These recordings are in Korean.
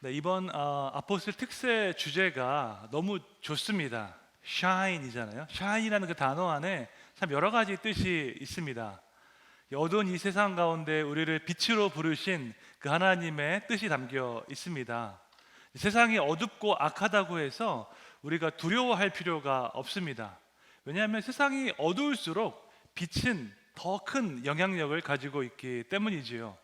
네, 이번 어, 아포스톨 특세 주제가 너무 좋습니다. shine이잖아요. shine이라는 그 단어 안에 참 여러 가지 뜻이 있습니다. 이 어두운 이 세상 가운데 우리를 빛으로 부르신 그 하나님의 뜻이 담겨 있습니다. 세상이 어둡고 악하다고 해서 우리가 두려워할 필요가 없습니다. 왜냐하면 세상이 어두울수록 빛은 더 큰 영향력을 가지고 있기 때문이지요.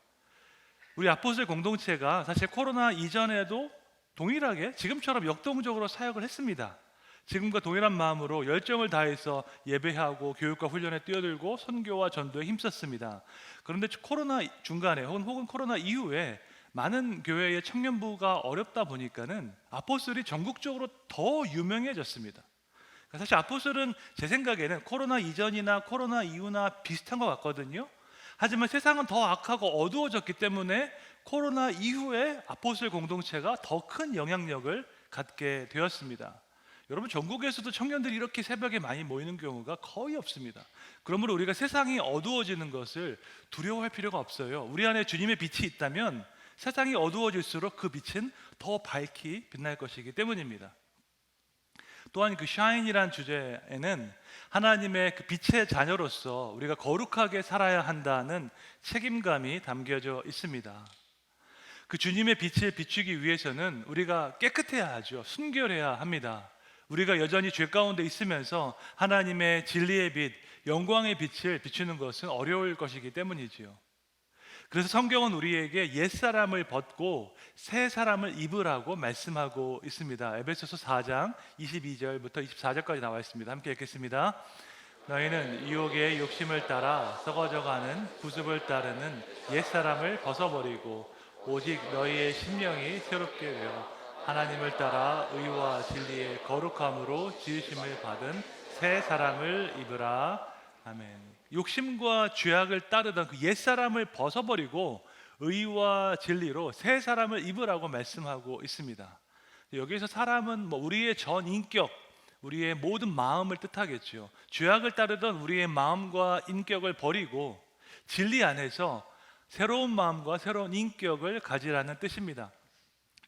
우리 아포스톨 공동체가 사실 코로나 이전에도 동일하게 지금처럼 역동적으로 사역을 했습니다. 지금과 동일한 마음으로 열정을 다해서 예배하고 교육과 훈련에 뛰어들고 선교와 전도에 힘썼습니다. 그런데 코로나 중간에 혹은 혹은 코로나 이후에 많은 교회의 청년부가 어렵다 보니까는 아포스톨이 전국적으로 더 유명해졌습니다. 사실 아포스톨은 제 생각에는 코로나 이전이나 코로나 이후나 비슷한 것 같거든요. 하지만 세상은 더 악하고 어두워졌기 때문에 코로나 이후에 아포스톨 공동체가 더 큰 영향력을 갖게 되었습니다. 여러분 전국에서도 청년들이 이렇게 새벽에 많이 모이는 경우가 거의 없습니다. 그러므로 우리가 세상이 어두워지는 것을 두려워할 필요가 없어요. 우리 안에 주님의 빛이 있다면 세상이 어두워질수록 그 빛은 더 밝히 빛날 것이기 때문입니다. 또한 그 샤인이란 주제에는 하나님의 그 빛의 자녀로서 우리가 거룩하게 살아야 한다는 책임감이 담겨져 있습니다. 그 주님의 빛을 비추기 위해서는 우리가 깨끗해야 하죠. 순결해야 합니다. 우리가 여전히 죄 가운데 있으면서 하나님의 진리의 빛, 영광의 빛을 비추는 것은 어려울 것이기 때문이지요. 그래서 성경은 우리에게 옛 사람을 벗고 새 사람을 입으라고 말씀하고 있습니다. 에베소서 4장 22절부터 24절까지 나와 있습니다. 함께 읽겠습니다. 너희는 유혹의 욕심을 따라 썩어져가는 구습을 따르는 옛 사람을 벗어버리고 오직 너희의 심령이 새롭게 되어 하나님을 따라 의와 진리의 거룩함으로 지으심을 받은 새 사람을 입으라. 아멘. 욕심과 죄악을 따르던 그 옛 사람을 벗어버리고 의와 진리로 새 사람을 입으라고 말씀하고 있습니다. 여기서 사람은 뭐 우리의 전 인격, 우리의 모든 마음을 뜻하겠죠. 죄악을 따르던 우리의 마음과 인격을 버리고 진리 안에서 새로운 마음과 새로운 인격을 가지라는 뜻입니다.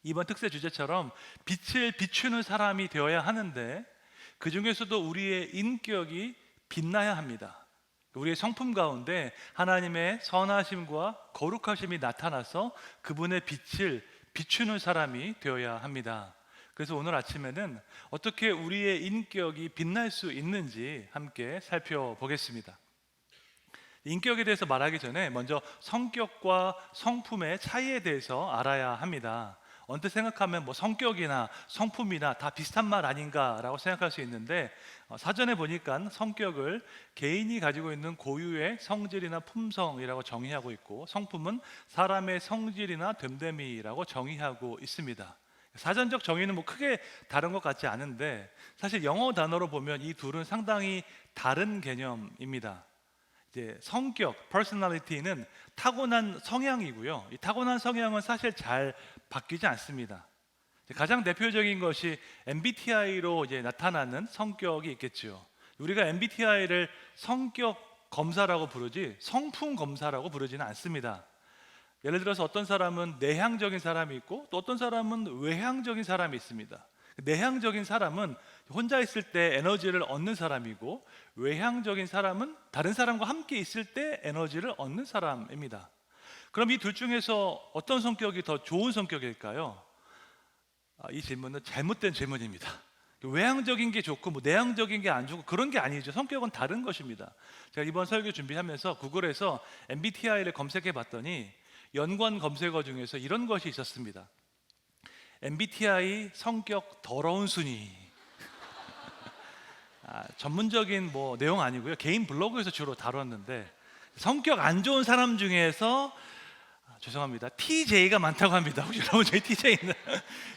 이번 특세 주제처럼 빛을 비추는 사람이 되어야 하는데 그 중에서도 우리의 인격이 빛나야 합니다. 우리의 성품 가운데 하나님의 선하심과 거룩하심이 나타나서 그분의 빛을 비추는 사람이 되어야 합니다. 그래서 오늘 아침에는 어떻게 우리의 인격이 빛날 수 있는지 함께 살펴보겠습니다. 인격에 대해서 말하기 전에 먼저 성격과 성품의 차이에 대해서 알아야 합니다. 언뜻 생각하면 뭐 성격이나 성품이나 다 비슷한 말 아닌가라고 생각할 수 있는데 어, 사전에 보니까 성격을 개인이 가지고 있는 고유의 성질이나 품성이라고 정의하고 있고 성품은 사람의 성질이나 됨됨이라고 정의하고 있습니다. 사전적 정의는 뭐 크게 다른 것 같지 않은데 사실 영어 단어로 보면 이 둘은 상당히 다른 개념입니다. 이제 성격, personality는 타고난 성향이고요. 이 타고난 성향은 사실 잘 바뀌지 않습니다. 가장 대표적인 것이 MBTI로 이제 나타나는 성격이 있겠죠. 우리가 MBTI를 성격 검사라고 부르지 성품 검사라고 부르지는 않습니다. 예를 들어서 어떤 사람은 내향적인 사람이 있고 또 어떤 사람은 외향적인 사람이 있습니다. 내향적인 사람은 혼자 있을 때 에너지를 얻는 사람이고 외향적인 사람은 다른 사람과 함께 있을 때 에너지를 얻는 사람입니다. 그럼 이 둘 중에서 어떤 성격이 더 좋은 성격일까요? 아, 이 질문은 잘못된 질문입니다. 외향적인 게 좋고 뭐 내향적인 게 안 좋고 그런 게 아니죠. 성격은 다른 것입니다. 제가 이번 설교 준비하면서 구글에서 MBTI를 검색해 봤더니 연관 검색어 중에서 이런 것이 있었습니다. MBTI 성격 더러운 순위. 아, 전문적인 뭐 내용 아니고요. 개인 블로그에서 주로 다뤘는데 성격 안 좋은 사람 중에서 아, 죄송합니다. TJ가 많다고 합니다. 혹시 여러분 저희 TJ는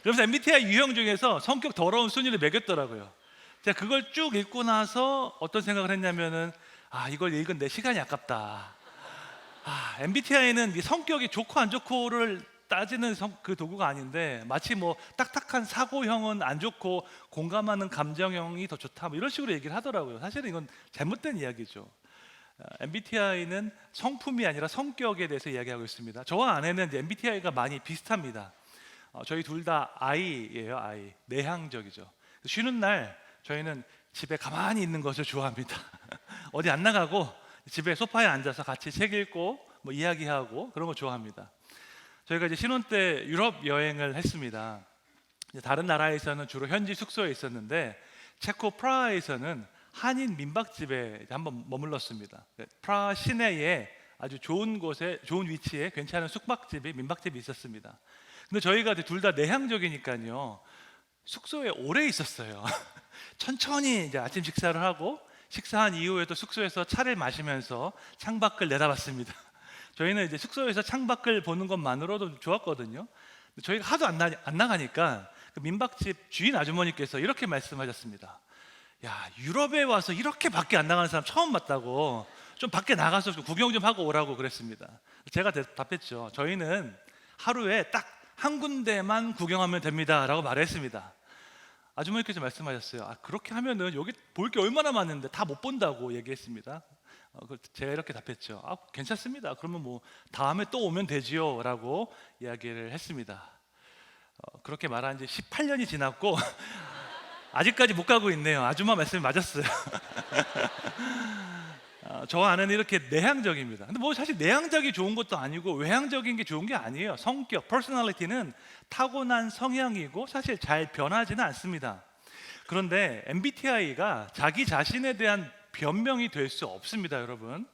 그래서 MBTI 유형 중에서 성격 더러운 순위를 매겼더라고요. 제가 그걸 쭉 읽고 나서 어떤 생각을 했냐면은 아 이걸 읽은 내 시간이 아깝다. 아, MBTI는 성격이 좋고 안 좋고를 따지는 성, 그 도구가 아닌데 마치 뭐 딱딱한 사고형은 안 좋고 공감하는 감정형이 더 좋다 뭐 이런 식으로 얘기를 하더라고요. 사실은 이건 잘못된 이야기죠. 어, MBTI는 성품이 아니라 성격에 대해서 이야기하고 있습니다. 저와 아내는 MBTI가 많이 비슷합니다. 어, 저희 둘다 아이예요, 아이. 내향적이죠. 쉬는 날 저희는 집에 가만히 있는 것을 좋아합니다. 어디 안 나가고 집에 소파에 앉아서 같이 책 읽고 뭐 이야기하고 그런 거 좋아합니다. 저희가 이제 신혼 때 유럽 여행을 했습니다. 다른 나라에서는 주로 현지 숙소에 있었는데 체코 프라하에서는 한인 민박집에 한번 머물렀습니다. 네, 프라하 시내에 아주 좋은 곳에 좋은 위치에 괜찮은 숙박집이 민박집이 있었습니다. 근데 저희가 둘 다 내향적이니까요. 숙소에 오래 있었어요. 천천히 이제 아침 식사를 하고 식사한 이후에도 숙소에서 차를 마시면서 창밖을 내다봤습니다. 저희는 이제 숙소에서 창밖을 보는 것만으로도 좋았거든요. 저희가 하도 안, 나, 안 나가니까 그 민박집 주인 아주머니께서 이렇게 말씀하셨습니다. 야 유럽에 와서 이렇게 밖에 안 나가는 사람 처음 봤다고 좀 밖에 나가서 좀 구경 좀 하고 오라고 그랬습니다. 제가 대답했죠. 저희는 하루에 딱 한 군데만 구경하면 됩니다라고 말했습니다. 아주머니께서 말씀하셨어요. 아, 그렇게 하면은 여기 볼 게 얼마나 많은데 다 못 본다고 얘기했습니다. 어, 그 제가 이렇게 답했죠. 아, 괜찮습니다. 그러면 뭐 다음에 또 오면 되지요라고 이야기를 했습니다. 어, 그렇게 말한 지 18년이 지났고 아직까지 못 가고 있네요. 아줌마 말씀이 맞았어요. 어, 저 아는 이렇게 내향적입니다. 근데 뭐 사실 내향적이 좋은 것도 아니고 외향적인 게 좋은 게 아니에요. 성격, 퍼스널리티는 타고난 성향이고 사실 잘 변하지는 않습니다. 그런데 MBTI가 자기 자신에 대한 변명이 될 수 없습니다, 여러분.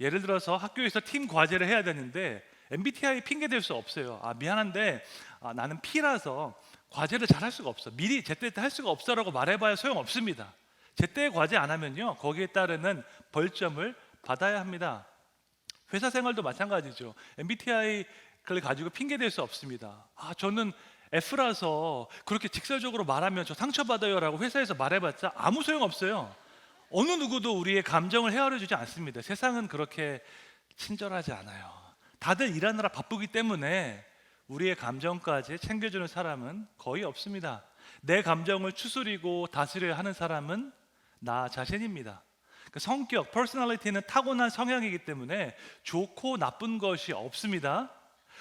예를 들어서 학교에서 팀 과제를 해야 되는데 MBTI 핑계 댈 수 없어요. 아 미안한데 아, 나는 P라서 과제를 잘 할 수가 없어. 미리 제때 할 수가 없어라고 말해봐야 소용 없습니다. 제때 과제 안 하면요 거기에 따르는 벌점을 받아야 합니다. 회사 생활도 마찬가지죠. MBTI를 가지고 핑계 댈 수 없습니다. 아 저는 F라서 그렇게 직설적으로 말하면 저 상처받아요라고 회사에서 말해봤자 아무 소용 없어요. 어느 누구도 우리의 감정을 헤아려 주지 않습니다. 세상은 그렇게 친절하지 않아요. 다들 일하느라 바쁘기 때문에 우리의 감정까지 챙겨주는 사람은 거의 없습니다. 내 감정을 추스리고 다스려야 하는 사람은 나 자신입니다. 그 성격, 퍼스널리티는 타고난 성향이기 때문에 좋고 나쁜 것이 없습니다.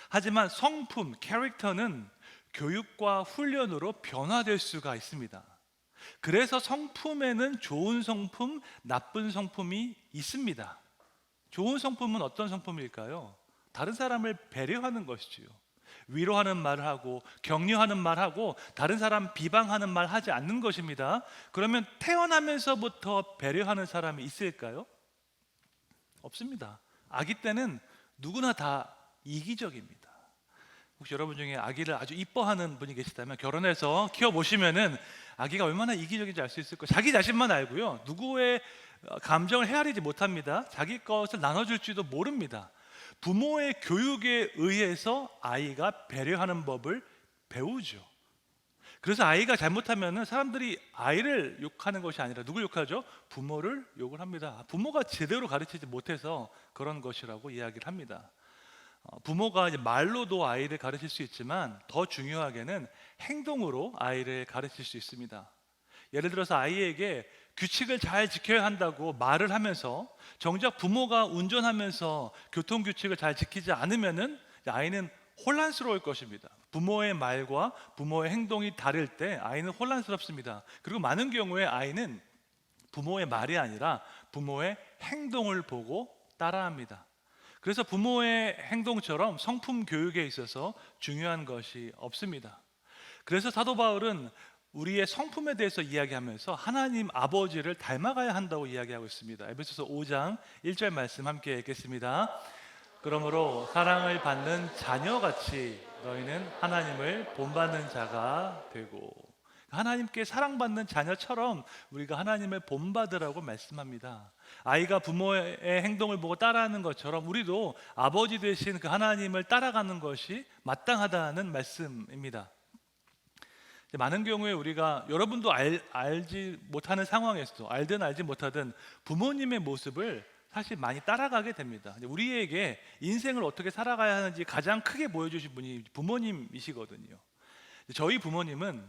하지만 성품, 캐릭터는 교육과 훈련으로 변화될 수가 있습니다. 그래서 성품에는 좋은 성품, 나쁜 성품이 있습니다. 좋은 성품은 어떤 성품일까요? 다른 사람을 배려하는 것이지요. 위로하는 말을 하고 격려하는 말 하고 다른 사람 비방하는 말 하지 않는 것입니다. 그러면 태어나면서부터 배려하는 사람이 있을까요? 없습니다. 아기 때는 누구나 다 이기적입니다. 혹시 여러분 중에 아기를 아주 이뻐하는 분이 계시다면 결혼해서 키워 보시면은 아기가 얼마나 이기적인지 알 수 있을 거예요. 자기 자신만 알고요. 누구의 감정을 헤아리지 못합니다. 자기 것을 나눠줄지도 모릅니다. 부모의 교육에 의해서 아이가 배려하는 법을 배우죠. 그래서 아이가 잘못하면 사람들이 아이를 욕하는 것이 아니라 누굴 욕하죠? 부모를 욕을 합니다. 부모가 제대로 가르치지 못해서 그런 것이라고 이야기를 합니다. 어, 부모가 말로도 아이를 가르칠 수 있지만 더 중요하게는 행동으로 아이를 가르칠 수 있습니다. 예를 들어서 아이에게 규칙을 잘 지켜야 한다고 말을 하면서 정작 부모가 운전하면서 교통 규칙을 잘 지키지 않으면은 아이는 혼란스러울 것입니다. 부모의 말과 부모의 행동이 다를 때 아이는 혼란스럽습니다. 그리고 많은 경우에 아이는 부모의 말이 아니라 부모의 행동을 보고 따라합니다. 그래서 부모의 행동처럼 성품 교육에 있어서 중요한 것이 없습니다. 그래서 사도 바울은 우리의 성품에 대해서 이야기하면서 하나님 아버지를 닮아가야 한다고 이야기하고 있습니다. 에베소서 5장 1절 말씀 함께 읽겠습니다. 그러므로 사랑을 받는 자녀같이 너희는 하나님을 본받는 자가 되고 하나님께 사랑받는 자녀처럼 우리가 하나님을 본받으라고 말씀합니다. 아이가 부모의 행동을 보고 따라하는 것처럼 우리도 아버지 되신 그 하나님을 따라가는 것이 마땅하다는 말씀입니다. 많은 경우에 우리가 여러분도 알, 알지 못하는 상황에서도 알든 알지 못하든 부모님의 모습을 사실 많이 따라가게 됩니다. 우리에게 인생을 어떻게 살아가야 하는지 가장 크게 보여주신 분이 부모님이시거든요. 저희 부모님은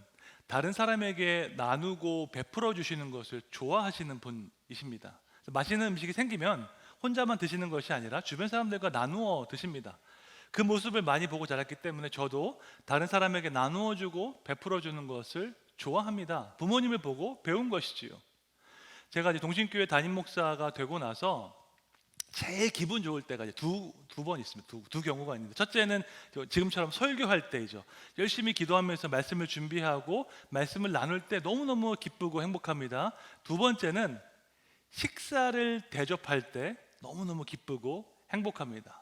다른 사람에게 나누고 베풀어 주시는 것을 좋아하시는 분이십니다. 맛있는 음식이 생기면 혼자만 드시는 것이 아니라 주변 사람들과 나누어 드십니다. 그 모습을 많이 보고 자랐기 때문에 저도 다른 사람에게 나누어 주고 베풀어 주는 것을 좋아합니다. 부모님을 보고 배운 것이지요. 제가 이제 동신교회 담임 목사가 되고 나서 제일 기분 좋을 때가 두두 번 있습니다. 두, 두 경우가 있는데 첫째는 저 지금처럼 설교할 때이죠. 열심히 기도하면서 말씀을 준비하고 말씀을 나눌 때 너무 너무 기쁘고 행복합니다. 두 번째는 식사를 대접할 때 너무 너무 기쁘고 행복합니다.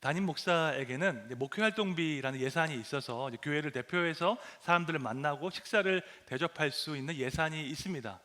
담임 목사에게는 목회 활동비라는 예산이 있어서 교회를 대표해서 사람들을 만나고 식사를 대접할 수 있는 예산이 있습니다.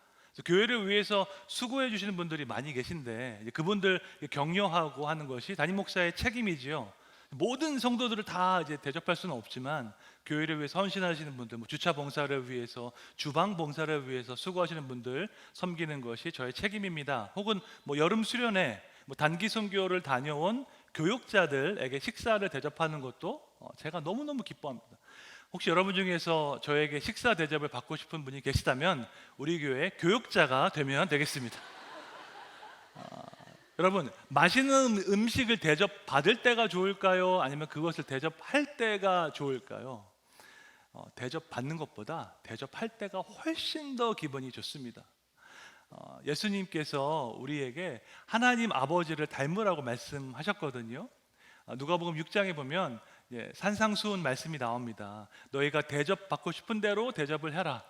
교회를 위해서 수고해 주시는 분들이 많이 계신데 그분들 격려하고 하는 것이 담임 목사의 책임이지요. 모든 성도들을 다 이제 대접할 수는 없지만 교회를 위해서 헌신하시는 분들, 뭐 주차 봉사를 위해서, 주방 봉사를 위해서 수고하시는 분들 섬기는 것이 저의 책임입니다. 혹은 뭐 여름 수련회, 뭐 단기 선교를 다녀온 교육자들에게 식사를 대접하는 것도 어, 제가 너무 너무 기뻐합니다. 혹시 여러분 중에서 저에게 식사 대접을 받고 싶은 분이 계시다면 우리 교회 교육자가 되면 되겠습니다. 아, 여러분 맛있는 음식을 대접 받을 때가 좋을까요? 아니면 그것을 대접할 때가 좋을까요? 어, 대접 받는 것보다 대접할 때가 훨씬 더 기분이 좋습니다. 어, 예수님께서 우리에게 하나님 아버지를 닮으라고 말씀하셨거든요. 어, 누가복음 6장에 보면 예, 산상수훈 말씀이 나옵니다. 너희가 대접 받고 싶은 대로 대접을 해라.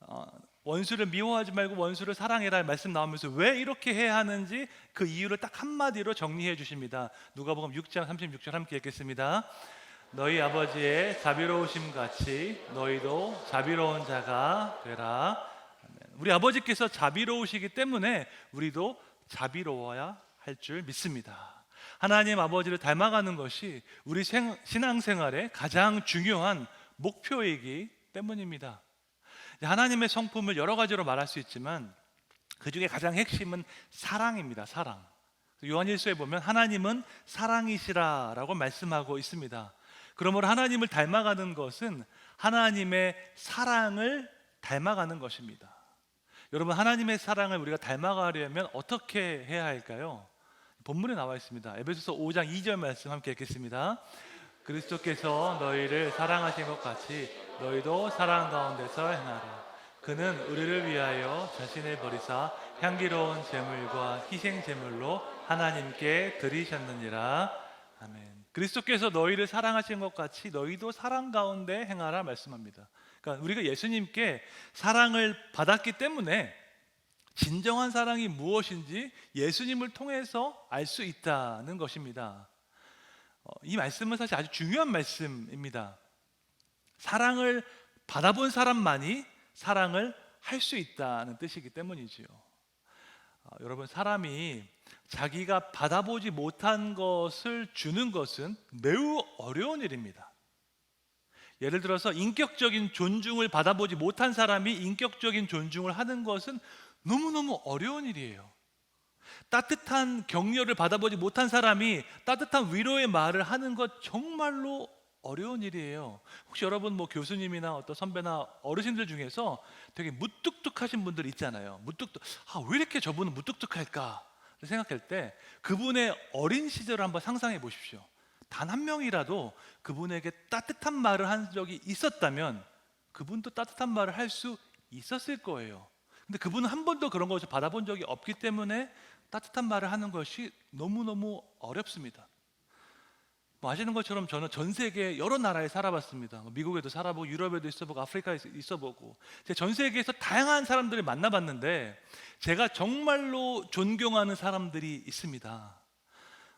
어, 원수를 미워하지 말고 원수를 사랑해라 말씀 나오면서 왜 이렇게 해야 하는지 그 이유를 딱 한마디로 정리해 주십니다. 누가복음 6장 36절 함께 읽겠습니다. 너희 아버지의 자비로우심 같이 너희도 자비로운 자가 되라. 우리 아버지께서 자비로우시기 때문에 우리도 자비로워야 할 줄 믿습니다. 하나님 아버지를 닮아가는 것이 우리 생- 신앙생활의 가장 중요한 목표이기 때문입니다. 하나님의 성품을 여러 가지로 말할 수 있지만 그 중에 가장 핵심은 사랑입니다. 사랑. 요한일서에 보면 하나님은 사랑이시라라고 말씀하고 있습니다. 그러므로 하나님을 닮아가는 것은 하나님의 사랑을 닮아가는 것입니다. 여러분 하나님의 사랑을 우리가 닮아가려면 어떻게 해야 할까요? 본문에 나와 있습니다. 에베소서 5장 2절 말씀 함께 읽겠습니다. 그리스도께서 너희를 사랑하신 것 같이 너희도 사랑 가운데서 행하라. 그는 우리를 위하여 자신을 버리사 향기로운 제물과 희생 제물로 하나님께 드리셨느니라. 아멘. 그리스도께서 너희를 사랑하신 것 같이 너희도 사랑 가운데 행하라 말씀합니다. 그러니까 우리가 예수님께 사랑을 받았기 때문에 진정한 사랑이 무엇인지 예수님을 통해서 알 수 있다는 것입니다. 어, 이 말씀은 사실 아주 중요한 말씀입니다. 사랑을 받아본 사람만이 사랑을 할 수 있다는 뜻이기 때문이지요. 어, 여러분 사람이 자기가 받아보지 못한 것을 주는 것은 매우 어려운 일입니다. 예를 들어서 인격적인 존중을 받아보지 못한 사람이 인격적인 존중을 하는 것은 너무너무 어려운 일이에요. 따뜻한 격려를 받아보지 못한 사람이 따뜻한 위로의 말을 하는 것 정말로 어려운 일이에요. 혹시 여러분 뭐 교수님이나 어떤 선배나 어르신들 중에서 되게 무뚝뚝하신 분들 있잖아요. 무뚝뚝. 아, 왜 이렇게 저분은 무뚝뚝할까? 생각할 때 그분의 어린 시절을 한번 상상해 보십시오. 단 한 명이라도 그분에게 따뜻한 말을 한 적이 있었다면 그분도 따뜻한 말을 할 수 있었을 거예요. 근데 그분은 한 번도 그런 것을 받아본 적이 없기 때문에 따뜻한 말을 하는 것이 너무너무 어렵습니다. 뭐 아시는 것처럼 저는 전 세계 여러 나라에 살아봤습니다. 뭐 미국에도 살아보고 유럽에도 있어보고 아프리카에 있어보고 전 세계에서 다양한 사람들을 만나봤는데 제가 정말로 존경하는 사람들이 있습니다.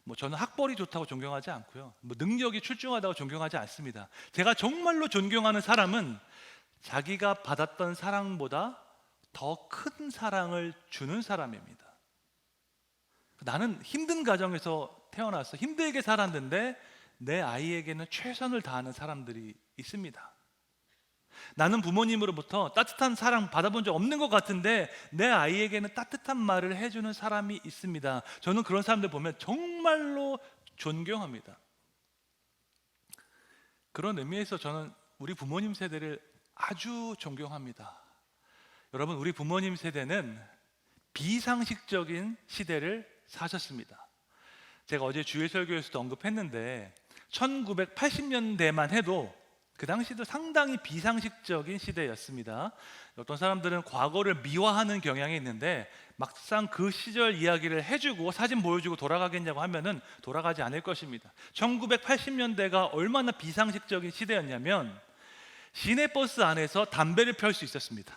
뭐 저는 학벌이 좋다고 존경하지 않고요. 뭐 능력이 출중하다고 존경하지 않습니다. 제가 정말로 존경하는 사람은 자기가 받았던 사랑보다 더 큰 사랑을 주는 사람입니다. 나는 힘든 가정에서 태어나서 힘들게 살았는데 내 아이에게는 최선을 다하는 사람들이 있습니다. 나는 부모님으로부터 따뜻한 사랑 받아본 적 없는 것 같은데 내 아이에게는 따뜻한 말을 해주는 사람이 있습니다. 저는 그런 사람들 보면 정말로 존경합니다. 그런 의미에서 저는 우리 부모님 세대를 아주 존경합니다. 여러분, 우리 부모님 세대는 비상식적인 시대를 사셨습니다. 제가 어제 주일 설교에서도 언급했는데 1980년대만 해도 그 당시도 상당히 비상식적인 시대였습니다. 어떤 사람들은 과거를 미화하는 경향이 있는데 막상 그 시절 이야기를 해주고 사진 보여주고 돌아가겠냐고 하면은 돌아가지 않을 것입니다. 1980년대가 얼마나 비상식적인 시대였냐면 시내버스 안에서 담배를 펼 수 있었습니다.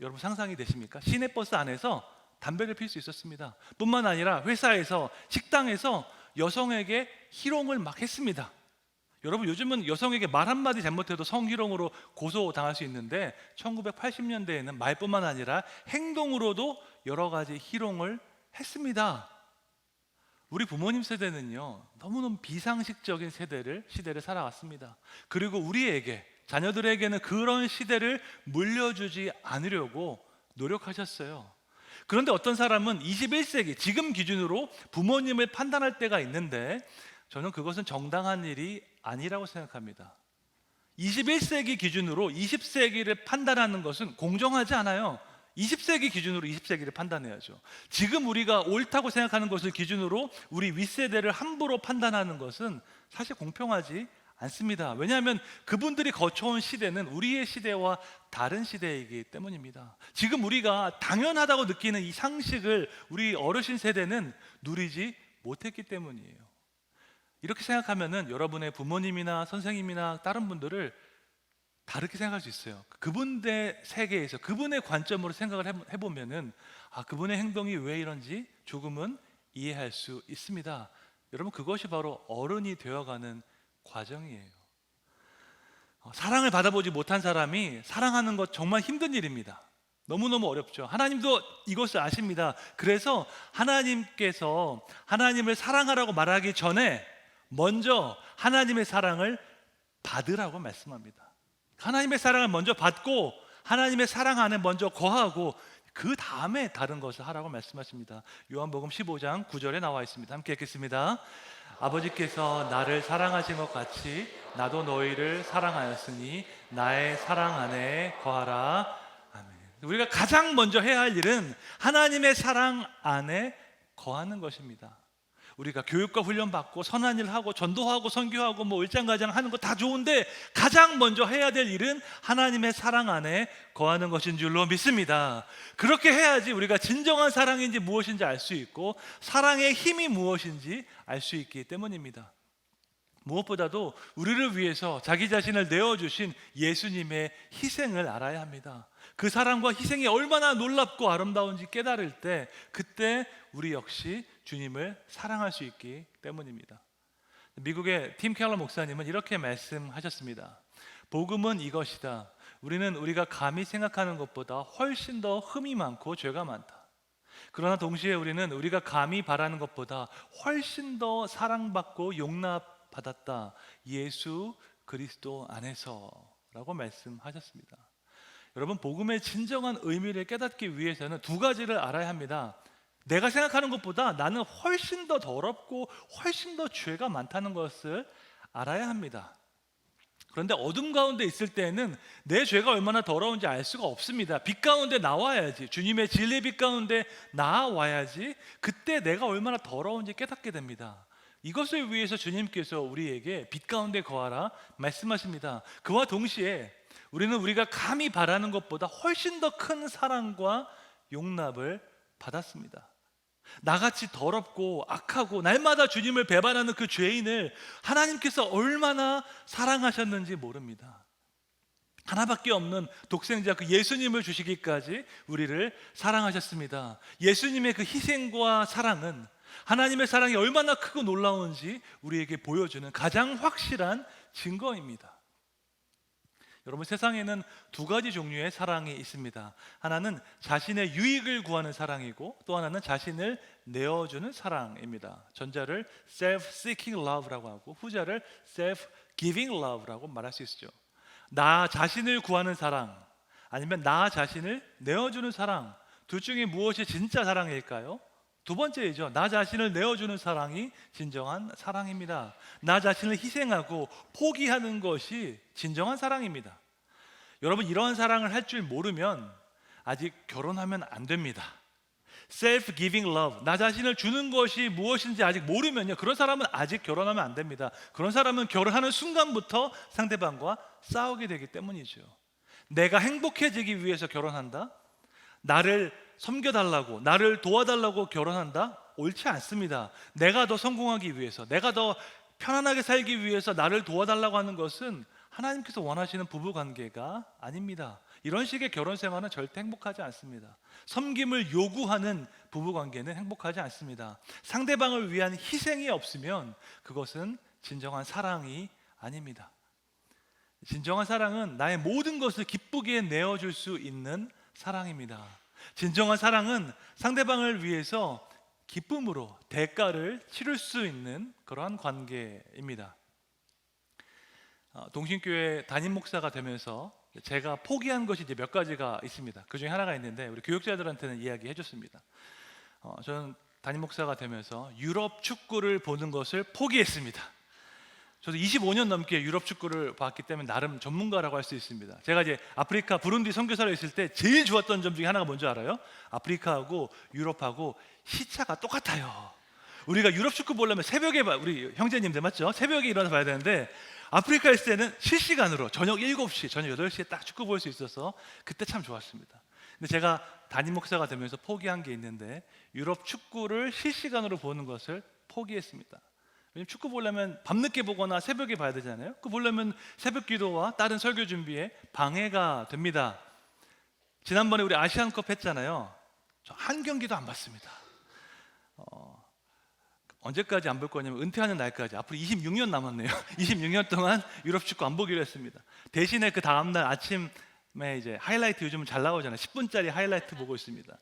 여러분 상상이 되십니까? 시내버스 안에서 담배를 필수 있었습니다. 뿐만 아니라 회사에서 식당에서 여성에게 희롱을 막 했습니다. 여러분 요즘은 여성에게 말 한마디 잘못해도 성희롱으로 고소당할 수 있는데 1980년대에는 말뿐만 아니라 행동으로도 여러 가지 희롱을 했습니다. 우리 부모님 세대는요 너무너무 비상식적인 세대를 시대를 살아왔습니다. 그리고 우리에게 자녀들에게는 그런 시대를 물려주지 않으려고 노력하셨어요. 그런데 어떤 사람은 21세기 지금 기준으로 부모님을 판단할 때가 있는데 저는 그것은 정당한 일이 아니라고 생각합니다. 21세기 기준으로 20세기를 판단하는 것은 공정하지 않아요. 20세기 기준으로 20세기를 판단해야죠. 지금 우리가 옳다고 생각하는 것을 기준으로 우리 윗세대를 함부로 판단하는 것은 사실 공평하지 않습니다. 왜냐하면 그분들이 거쳐온 시대는 우리의 시대와 다른 시대이기 때문입니다. 지금 우리가 당연하다고 느끼는 이 상식을 우리 어르신 세대는 누리지 못했기 때문이에요. 이렇게 생각하면은 여러분의 부모님이나 선생님이나 다른 분들을 다르게 생각할 수 있어요. 그분의 세계에서 그분의 관점으로 생각을 해- 해보면은 아 그분의 행동이 왜 이런지 조금은 이해할 수 있습니다. 여러분 그것이 바로 어른이 되어가는 과정이에요. 어, 사랑을 받아보지 못한 사람이 사랑하는 것 정말 힘든 일입니다. 너무너무 어렵죠. 하나님도 이것을 아십니다. 그래서 하나님께서 하나님을 사랑하라고 말하기 전에 먼저 하나님의 사랑을 받으라고 말씀합니다. 하나님의 사랑을 먼저 받고 하나님의 사랑 안에 먼저 거하고 그 다음에 다른 것을 하라고 말씀하십니다. 요한복음 15장 9절에 나와 있습니다. 함께 읽겠습니다. 아버지께서 나를 사랑하신 것 같이 나도 너희를 사랑하였으니 나의 사랑 안에 거하라. 아멘. 우리가 가장 먼저 해야 할 일은 하나님의 사랑 안에 거하는 것입니다. 우리가 교육과 훈련 받고 선한 일 하고 전도하고 선교하고 뭐 일장가장 하는 거 다 좋은데 가장 먼저 해야 될 일은 하나님의 사랑 안에 거하는 것인 줄로 믿습니다. 그렇게 해야지 우리가 진정한 사랑인지 무엇인지 알 수 있고 사랑의 힘이 무엇인지 알 수 있기 때문입니다. 무엇보다도 우리를 위해서 자기 자신을 내어주신 예수님의 희생을 알아야 합니다. 그 사랑과 희생이 얼마나 놀랍고 아름다운지 깨달을 때 그때 우리 역시 주님을 사랑할 수 있기 때문입니다. 미국의 팀 켈러 목사님은 이렇게 말씀하셨습니다. 복음은 이것이다. 우리는 우리가 감히 생각하는 것보다 훨씬 더 흠이 많고 죄가 많다. 그러나 동시에 우리는 우리가 감히 바라는 것보다 훨씬 더 사랑받고 용납받았다. 예수 그리스도 안에서라고 말씀하셨습니다. 여러분 복음의 진정한 의미를 깨닫기 위해서는 두 가지를 알아야 합니다. 내가 생각하는 것보다 나는 훨씬 더 더럽고 훨씬 더 죄가 많다는 것을 알아야 합니다. 그런데 어둠 가운데 있을 때는 내 죄가 얼마나 더러운지 알 수가 없습니다. 빛 가운데 나와야지. 주님의 진리 빛 가운데 나와야지. 그때 내가 얼마나 더러운지 깨닫게 됩니다. 이것을 위해서 주님께서 우리에게 빛 가운데 거하라 말씀하십니다. 그와 동시에 우리는 우리가 감히 바라는 것보다 훨씬 더 큰 사랑과 용납을 받았습니다. 나같이 더럽고 악하고 날마다 주님을 배반하는 그 죄인을 하나님께서 얼마나 사랑하셨는지 모릅니다. 하나밖에 없는 독생자 그 예수님을 주시기까지 우리를 사랑하셨습니다. 예수님의 그 희생과 사랑은 하나님의 사랑이 얼마나 크고 놀라운지 우리에게 보여주는 가장 확실한 증거입니다. 여러분 세상에는 두 가지 종류의 사랑이 있습니다. 하나는 자신의 유익을 구하는 사랑이고 또 하나는 자신을 내어주는 사랑입니다. 전자를 self-seeking love라고 하고 후자를 self-giving love라고 말할 수 있죠. 나 자신을 구하는 사랑 아니면 나 자신을 내어주는 사랑 둘 중에 무엇이 진짜 사랑일까요? 두 번째이죠. 나 자신을 내어주는 사랑이 진정한 사랑입니다. 나 자신을 희생하고 포기하는 것이 진정한 사랑입니다. 여러분 이러한 사랑을 할 줄 모르면 아직 결혼하면 안 됩니다. self giving love. 나 자신을 주는 것이 무엇인지 아직 모르면요. 그런 사람은 아직 결혼하면 안 됩니다. 그런 사람은 결혼하는 순간부터 상대방과 싸우게 되기 때문이죠. 내가 행복해지기 위해서 결혼한다. 나를 섬겨달라고, 나를 도와달라고 결혼한다? 옳지 않습니다. 내가 더 성공하기 위해서, 내가 더 편안하게 살기 위해서 나를 도와달라고 하는 것은 하나님께서 원하시는 부부 관계가 아닙니다. 이런 식의 결혼 생활은 절대 행복하지 않습니다. 섬김을 요구하는 부부 관계는 행복하지 않습니다. 상대방을 위한 희생이 없으면 그것은 진정한 사랑이 아닙니다. 진정한 사랑은 나의 모든 것을 기쁘게 내어줄 수 있는 사랑입니다. 진정한 사랑은 상대방을 위해서 기쁨으로 대가를 치를 수 있는 그러한 관계입니다. 어, 동신교회 담임 목사가 되면서 제가 포기한 것이 이제 몇 가지가 있습니다. 그 중에 하나가 있는데 우리 교육자들한테는 이야기해 줬습니다. 어, 저는 담임 목사가 되면서 유럽 축구를 보는 것을 포기했습니다. 저도 25년 넘게 유럽 축구를 봤기 때문에 나름 전문가라고 할 수 있습니다. 제가 이제 아프리카 부룬디 선교사로 있을 때 제일 좋았던 점 중에 하나가 뭔지 알아요? 아프리카하고 유럽하고 시차가 똑같아요. 우리가 유럽 축구 보려면 새벽에 봐, 우리 형제님들 맞죠? 새벽에 일어나서 봐야 되는데 아프리카 있을 때는 실시간으로 저녁 7시, 저녁 8시에 딱 축구 볼 수 있어서 그때 참 좋았습니다. 근데 제가 담임 목사가 되면서 포기한 게 있는데 유럽 축구를 실시간으로 보는 것을 포기했습니다. 왜냐면 축구 보려면 밤늦게 보거나 새벽에 봐야 되잖아요. 그 보려면 새벽 기도와 다른 설교 준비에 방해가 됩니다. 지난번에 우리 아시안컵 했잖아요. 저 한 경기도 안 봤습니다. 어, 언제까지 안 볼 거냐면 은퇴하는 날까지 앞으로 26년 남았네요. 26년 동안 유럽 축구 안 보기로 했습니다. 대신에 그 다음 날 아침에 이제 하이라이트 요즘은 잘 나오잖아요. 10분짜리 하이라이트 보고 있습니다.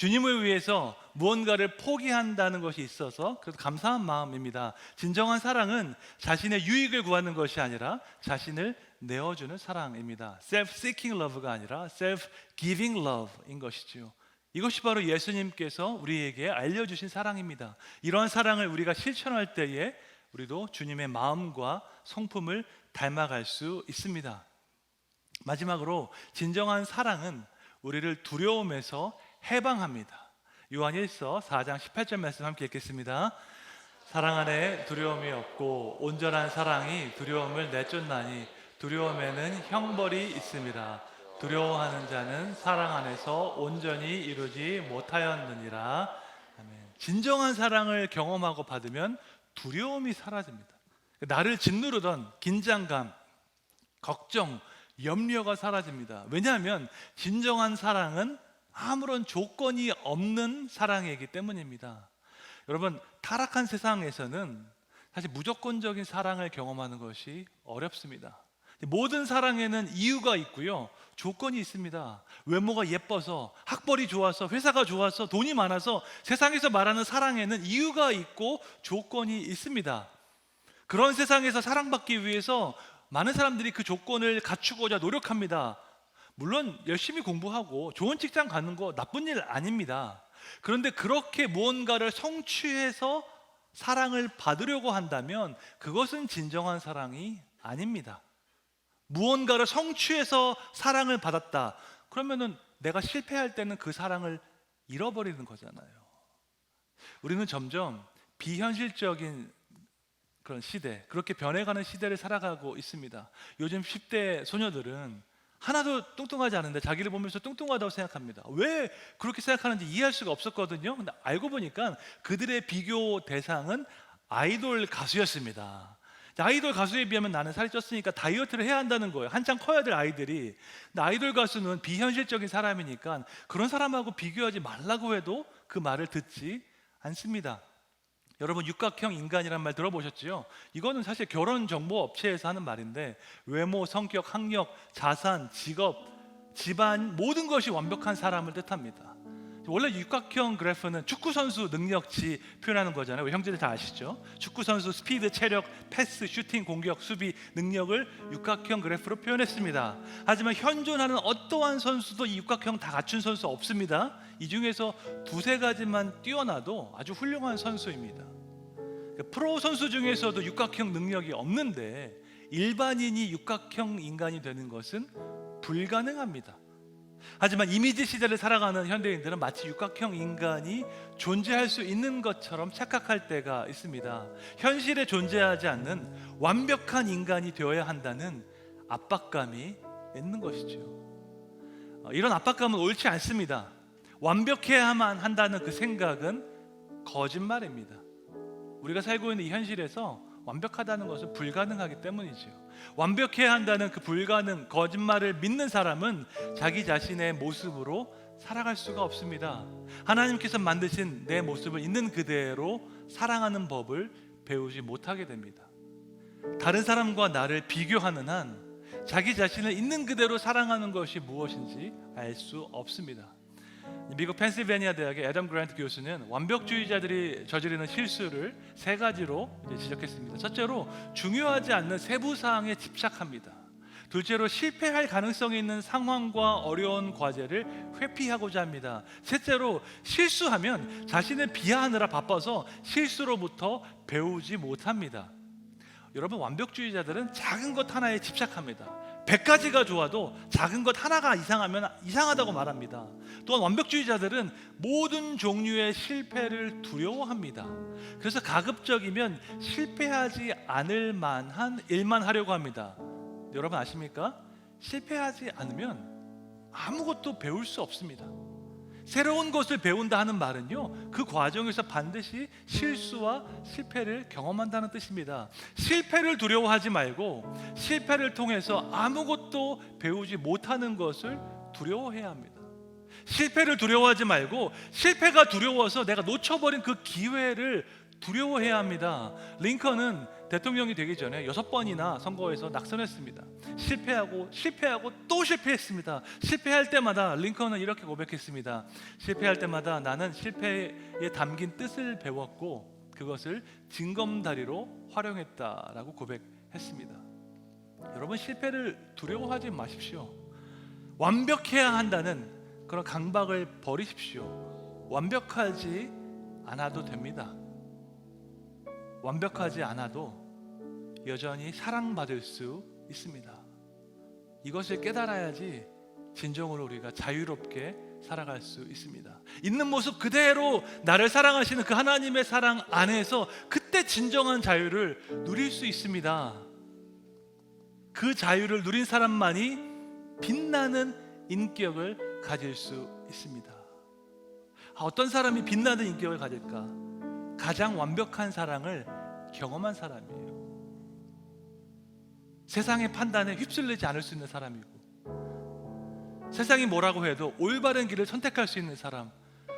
주님을 위해서 무언가를 포기한다는 것이 있어서 그래서 감사한 마음입니다. 진정한 사랑은 자신의 유익을 구하는 것이 아니라 자신을 내어주는 사랑입니다. self-seeking love가 아니라 self-giving love인 것이죠. 이것이 바로 예수님께서 우리에게 알려주신 사랑입니다. 이러한 사랑을 우리가 실천할 때에 우리도 주님의 마음과 성품을 닮아갈 수 있습니다. 마지막으로 진정한 사랑은 우리를 두려움에서 해방합니다. 요한 1서 4장 18절 말씀 함께 읽겠습니다. 사랑 안에 두려움이 없고 온전한 사랑이 두려움을 내쫓나니 두려움에는 형벌이 있습니다. 두려워하는 자는 사랑 안에서 온전히 이루지 못하였느니라. 진정한 사랑을 경험하고 받으면 두려움이 사라집니다. 나를 짓누르던 긴장감, 걱정, 염려가 사라집니다. 왜냐하면 진정한 사랑은 아무런 조건이 없는 사랑이기 때문입니다. 여러분, 타락한 세상에서는 사실 무조건적인 사랑을 경험하는 것이 어렵습니다. 모든 사랑에는 이유가 있고요. 조건이 있습니다. 외모가 예뻐서, 학벌이 좋아서, 회사가 좋아서, 돈이 많아서 세상에서 말하는 사랑에는 이유가 있고 조건이 있습니다. 그런 세상에서 사랑받기 위해서 많은 사람들이 그 조건을 갖추고자 노력합니다. 물론 열심히 공부하고 좋은 직장 가는 거 나쁜 일 아닙니다. 그런데 그렇게 무언가를 성취해서 사랑을 받으려고 한다면 그것은 진정한 사랑이 아닙니다. 무언가를 성취해서 사랑을 받았다. 그러면은 내가 실패할 때는 그 사랑을 잃어버리는 거잖아요. 우리는 점점 비현실적인 그런 시대, 그렇게 변해가는 시대를 살아가고 있습니다. 요즘 10대 소녀들은 하나도 뚱뚱하지 않은데 자기를 보면서 뚱뚱하다고 생각합니다. 왜 그렇게 생각하는지 이해할 수가 없었거든요. 근데 알고 보니까 그들의 비교 대상은 아이돌 가수였습니다. 아이돌 가수에 비하면 나는 살이 쪘으니까 다이어트를 해야 한다는 거예요. 한창 커야 될 아이들이. 근데 아이돌 가수는 비현실적인 사람이니까 그런 사람하고 비교하지 말라고 해도 그 말을 듣지 않습니다. 여러분 육각형 인간이란 말 들어보셨지요? 이거는 사실 결혼 정보 업체에서 하는 말인데 외모, 성격, 학력, 자산, 직업, 집안 모든 것이 완벽한 사람을 뜻합니다. 원래 육각형 그래프는 축구 선수 능력치 표현하는 거잖아요. 우리 형제들 다 아시죠? 축구 선수 스피드, 체력, 패스, 슈팅, 공격, 수비 능력을 육각형 그래프로 표현했습니다. 하지만 현존하는 어떠한 선수도 이 육각형 다 갖춘 선수 없습니다. 이 중에서 두세 가지만 뛰어나도 아주 훌륭한 선수입니다. 프로 선수 중에서도 육각형 능력이 없는데 일반인이 육각형 인간이 되는 것은 불가능합니다. 하지만 이미지 시대를 살아가는 현대인들은 마치 육각형 인간이 존재할 수 있는 것처럼 착각할 때가 있습니다. 현실에 존재하지 않는 완벽한 인간이 되어야 한다는 압박감이 있는 것이죠. 어, 이런 압박감은 옳지 않습니다. 완벽해야만 한다는 그 생각은 거짓말입니다. 우리가 살고 있는 이 현실에서 완벽하다는 것은 불가능하기 때문이죠. 완벽해야 한다는 그 불가능 거짓말을 믿는 사람은 자기 자신의 모습으로 살아갈 수가 없습니다. 하나님께서 만드신 내 모습을 있는 그대로 사랑하는 법을 배우지 못하게 됩니다. 다른 사람과 나를 비교하는 한 자기 자신을 있는 그대로 사랑하는 것이 무엇인지 알 수 없습니다. 미국 펜실베니아 대학의 애덤 그란트 교수는 완벽주의자들이 저지르는 실수를 세 가지로 지적했습니다. 첫째로 중요하지 않는 세부 사항에 집착합니다. 둘째로 실패할 가능성이 있는 상황과 어려운 과제를 회피하고자 합니다. 셋째로 실수하면 자신을 비하하느라 바빠서 실수로부터 배우지 못합니다. 여러분 완벽주의자들은 작은 것 하나에 집착합니다. 100가지가 좋아도 작은 것 하나가 이상하면 이상하다고 말합니다. 또한 완벽주의자들은 모든 종류의 실패를 두려워합니다. 그래서 가급적이면 실패하지 않을 만한 일만 하려고 합니다. 여러분 아십니까? 실패하지 않으면 아무것도 배울 수 없습니다. 새로운 것을 배운다 하는 말은요, 그 과정에서 반드시 실수와 실패를 경험한다는 뜻입니다. 실패를 두려워하지 말고 실패를 통해서 아무것도 배우지 못하는 것을 두려워해야 합니다. 실패를 두려워하지 말고 실패가 두려워서 내가 놓쳐버린 그 기회를 두려워해야 합니다. 링컨은 대통령이 되기 전에 여섯 번이나 선거에서 낙선했습니다. 실패하고 실패하고 또 실패했습니다. 실패할 때마다 링컨은 이렇게 고백했습니다. 실패할 때마다 나는 실패에 담긴 뜻을 배웠고 그것을 징검다리로 활용했다라고 고백했습니다. 여러분 실패를 두려워하지 마십시오. 완벽해야 한다는 그런 강박을 버리십시오. 완벽하지 않아도 됩니다. 완벽하지 않아도 여전히 사랑받을 수 있습니다. 이것을 깨달아야지 진정으로 우리가 자유롭게 살아갈 수 있습니다. 있는 모습 그대로 나를 사랑하시는 그 하나님의 사랑 안에서 그때 진정한 자유를 누릴 수 있습니다. 그 자유를 누린 사람만이 빛나는 인격을 가질 수 있습니다. 아, 어떤 사람이 빛나는 인격을 가질까? 가장 완벽한 사랑을 경험한 사람이에요. 세상의 판단에 휩쓸리지 않을 수 있는 사람이고 세상이 뭐라고 해도 올바른 길을 선택할 수 있는 사람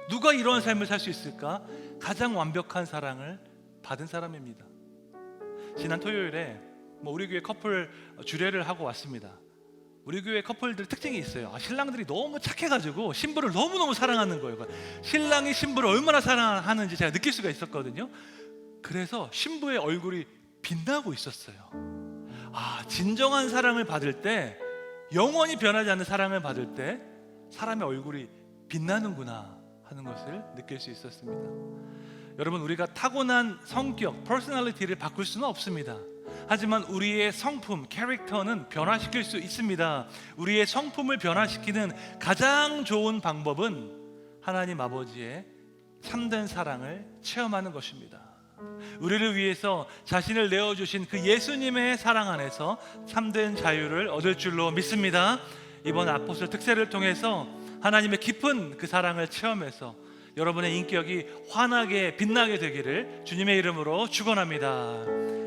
누가 이런 삶을 살 수 있을까? 가장 완벽한 사랑을 받은 사람입니다. 지난 토요일에 뭐 우리 교회 커플 주례를 하고 왔습니다. 우리 교회 커플들 특징이 있어요. 아, 신랑들이 너무 착해가지고 신부를 너무 너무 사랑하는 거예요. 신랑이 신부를 얼마나 사랑하는지 제가 느낄 수가 있었거든요. 그래서 신부의 얼굴이 빛나고 있었어요. 아, 진정한 사랑을 받을 때 영원히 변하지 않는 사랑을 받을 때 사람의 얼굴이 빛나는구나 하는 것을 느낄 수 있었습니다. 여러분 우리가 타고난 성격, 퍼스널리티를 바꿀 수는 없습니다. 하지만 우리의 성품, 캐릭터는 변화시킬 수 있습니다. 우리의 성품을 변화시키는 가장 좋은 방법은 하나님 아버지의 참된 사랑을 체험하는 것입니다. 우리를 위해서 자신을 내어주신 그 예수님의 사랑 안에서 참된 자유를 얻을 줄로 믿습니다. 이번 아포스톨 특세를 통해서 하나님의 깊은 그 사랑을 체험해서 여러분의 인격이 환하게 빛나게 되기를 주님의 이름으로 축원합니다.